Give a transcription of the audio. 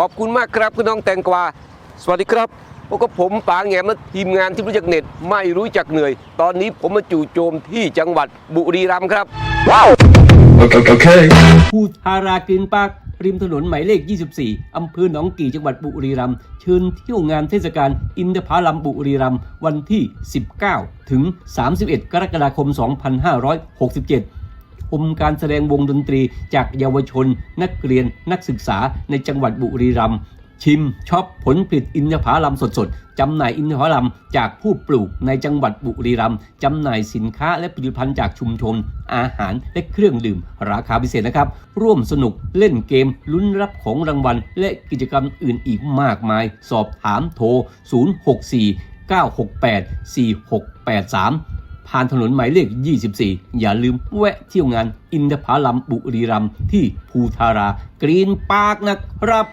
ขอบคุณมากครับคุณน้องแตงกวา สวัสดีครับพวกบผมปางแงมและทีมงานที่รู้จักเน็ตไม่รู้จักเหนื่อย ตอนนี้ผมมาจู่โจมที่จังหวัดบุรีรัมย์ครับ Okay. okay. ภูทารากินปาร์คริมถนนหมายเลข 24 อำเภอหนองกี่จังหวัดบุรีรัมย์เชิญเที่ยวงานเทศกาลอินทผลัมบุรีรัมย์วันที่ 19 ถึง 31 กรกฎาคม 2567 ชมการแสดงวงดนตรีจากเยาวชน นักเรียนนักศึกษาในจังหวัดบุรีรัมย์ชิมช็อปผลผลิตอินทผลัมสดๆ จำหน่ายอินทผลัมจากผู้ปลูกในจังหวัดบุรีรัมย์จำหน่ายสินค้าและผลิตภัณฑ์จากชุมชน อาหารและเครื่องดื่ม ราคาพิเศษนะครับ ร่วมสนุกเล่นเกม ลุ้นรับของรางวัล และกิจกรรมอื่นอีกมากมาย สอบถามโทร 064 968 4683 ผ่านถนนหมายเลข 24 อย่าลืมแวะเที่ยวงานอินทผลัมบุรีรัมที่ภูทารากรีนปาร์คนะครับ